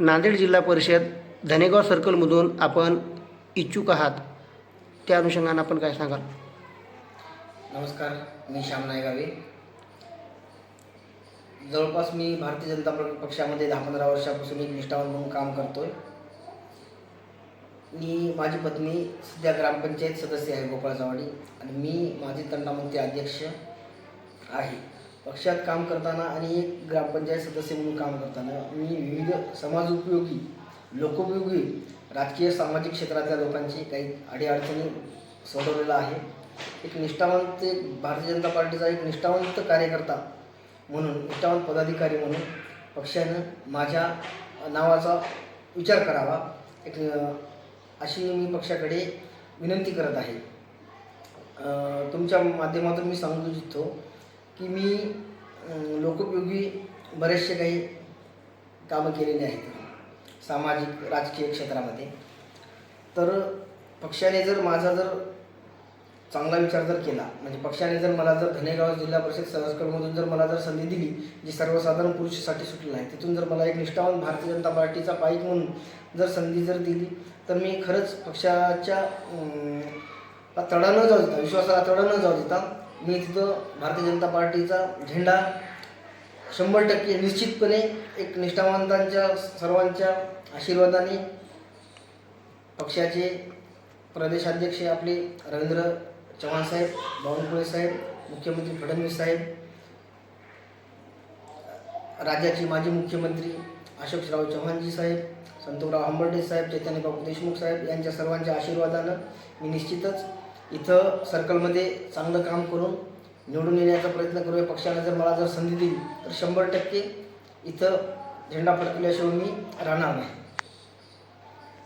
नांदेड जिल्हा परिषद धनेगाव सर्कलमधून आपण इच्छुक आहात. त्या अनुषंगानं आपण काय सांगाल? नमस्कार मी श्याम नायगावे. जवळपास मी भारतीय जनता पक्षामध्ये दहा पंधरा वर्षापासून एक निष्ठावान म्हणून काम करतोय. मी माझी पत्नी सध्या ग्रामपंचायत सदस्य आहे गोपाळ चव्हाडी. आणि मी माझे तंटामुक्ती अध्यक्ष आहे. पक्षात काम करताना आणि एक ग्रामपंचायत सदस्य म्हणून काम करताना मी विविध समाजोपयोगी लोकोपयोगी राजकीय सामाजिक क्षेत्रातल्या लोकांची काही अडीअडचणी सोडवलेला आहे. एक निष्ठावंत एक भारतीय जनता पार्टीचा एक निष्ठावंत कार्यकर्ता म्हणून निष्ठावंत पदाधिकारी म्हणून पक्षानं माझ्या नावाचा विचार करावा. एक अशी मी पक्षाकडे विनंती करत आहे. तुमच्या माध्यमातून मी सांगू इच्छितो की मी लोकोपयोगी बरेचसे काही कामं केलेली आहेत. सामाजिक राजकीय क्षेत्रामध्ये. तर पक्षाने जर माझा जर चांगला विचार जर केला म्हणजे पक्षाने जर मला जर धनेगाव जिल्हा परिषद सहजकडमधून जर मला जर संधी दिली जी सर्वसाधारण पुरुषासाठी सुटली आहे तिथून जर मला एक निष्ठावान भारतीय जनता पार्टीचा पाईक म्हणून जर संधी जर दिली तर मी खरंच पक्षाच्या तडा न जाऊ देता विश्वासाला तडा न जाऊ देता मी तिथं भारतीय जनता पार्टीचा झेंडा शंभर टक्के निश्चितपणे एक निष्ठावंतांच्या सर्वांच्या आशीर्वादाने पक्षाचे प्रदेशाध्यक्ष आपले रवींद्र चव्हाण साहेब बावनकुळे साहेब मुख्यमंत्री फडणवीस साहेब राज्याचे माजी मुख्यमंत्री अशोकराव चव्हाणजी साहेब संतोराव हंबर्डे साहेब चैतन्यबाबू देशमुख साहेब यांच्या सर्वांच्या आशीर्वादानं मी निश्चितच इथं सर्कलमध्ये चांगलं काम करून निवडून येण्याचा प्रयत्न करूया. पक्षाने जर मला जर संधी दिली तर शंभर टक्के इथं झेंडा फडकल्याशिवाय मी राहणार नाही.